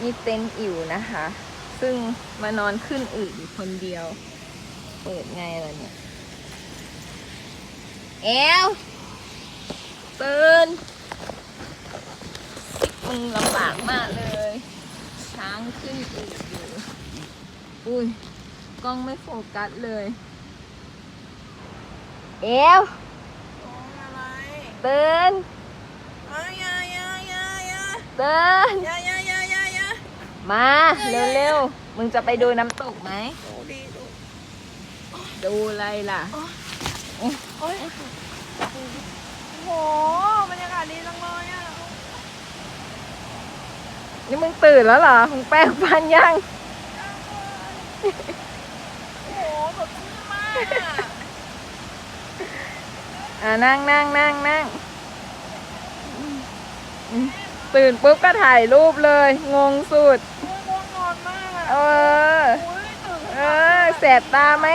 นี่เต็นท์อิ๋วนะคะ ซึ่งมานอนขึ้นอืดอยู่คนเดียว เปิดไงล่ะเนี่ย เอวตื่นมึงลำบากมากเลย ช้างขึ้นอืดอยู่ อุ้ย กล้องไม่โฟกัสเลย เอวโอ้ยอะไรตื่นเอ้ยอยาอยาอยาอยาตื่น อยาอยาอยาอยาอยา มาเร็วๆ มึงจะไปดูน้ำตกไหม ดูดีดูดูอะไรล่ะ โอ้ยโหบรรยากาศดีจังเลยอะนี่มึงตื่นแล้วเหรอมึงแปรงฟันยัง โอ้โหสดชื่นมากอะอ่านั่งนั่งนั่งนั่งอืมตื่นปุ๊บก็ถ่ายรูปเลย งงสุด โอ้ยง่วงนอนมากอะ เออ โอ้ยตื่น เออ แสบตาไหม